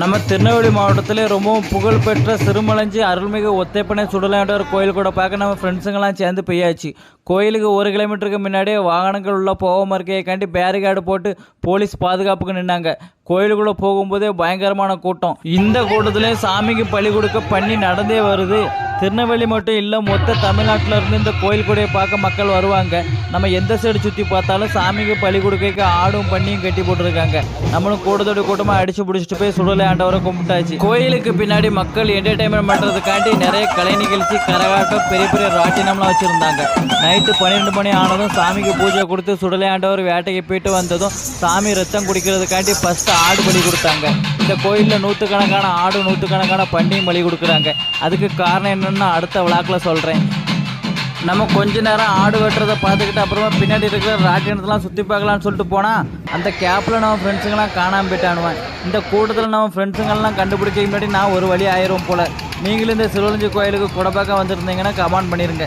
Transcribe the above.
நம்ம திருநெல்வேலி மாவட்டத்திலே ரொம்பவும் புகழ்பெற்ற சிறுமலஞ்சி அருள்மிகு ஒத்தைப்பனை சுடலாண்டவர் கோயில் கூட பார்க்க நம்ம ஃப்ரெண்ட்ஸுங்கெல்லாம் சேர்ந்து போயாச்சு கோயிலுக்கு ஒரு கிலோமீட்டருக்கு முன்னாடியே வாகனங்கள் உள்ள போகாம இருக்கையக்காண்டி பேரிகார்டு போட்டு போலீஸ் பாதுகாப்புக்கு நின்னாங்க. கோயிலுக்குள்ளே போகும்போதே பயங்கரமான கூட்டம். இந்த கூட்டத்திலே சாமிக்கு பலி கொடுக்க பண்ணி நடந்தே வருது. திருநெல்வேலி மட்டும் இல்லை மொத்த தமிழ்நாட்டில் இருந்து இந்த கோயில் கூடையை பார்க்க மக்கள் வருவாங்க. நம்ம எந்த சைடு சுற்றி பார்த்தாலும் சாமிக்கு பலி கொடுக்க ஆடும் பண்ணியும் கட்டி போட்டிருக்காங்க. நம்மளும் கூட்டத்தோட கூட்டமாக அடிச்சு பிடிச்சிட்டு போய் சுடலை ஆண்டவரை கும்பிட்டாச்சு. கோயிலுக்கு பின்னாடி மக்கள் என்டர்டைன்மெண்ட் பண்ணுறதுக்காண்டி நிறைய கலை நிகழ்ச்சி கரகாட்டம் பெரிய பெரிய ராட்டினம்லாம் வச்சுருந்தாங்க. நைட்டு பன்னிரெண்டு மணி ஆனதும் சாமிக்கு பூஜை கொடுத்து சுடலை ஆண்டவர் வேட்டைக்கு போயிட்டு வந்ததும் சாமி ரத்தம் குடிக்கிறதுக்காண்டி ஃபஸ்ட்டு ஆடு பலி கொடுத்தாங்க. இந்த கோயிலில் நூற்றுக்கணக்கான ஆடு நூற்றுக்கணக்கான பண்டியும் பலி கொடுக்குறாங்க. அதுக்கு காரணம் என்னென்னா அடுத்த விழாக்கில் சொல்கிறேன் நம்ம கொஞ்ச நேரம் ஆடு வெட்டுறதை பார்த்துக்கிட்டு அப்புறமா பின்னாடி இருக்கிற ராட்டினத்தெல்லாம் சுற்றி பார்க்கலாம்னு சொல்லிட்டு போனால் அந்த கேப்பில் நம்ம ஃப்ரெண்ட்ஸுங்கெல்லாம் காணாமல் போயிட்டானுவேன். இந்த கூட்டத்தில் நம்ம ஃப்ரெண்ட்ஸுங்கெல்லாம் கண்டுபிடிக்க முன்னாடி நான் ஒரு வழி ஆயிரும் போல். நீங்களும் இந்த சிறுவலஞ்சி கோயிலுக்கு குடப்பாக்கம் வந்திருந்தீங்கன்னா கமெண்ட் பண்ணிடுங்க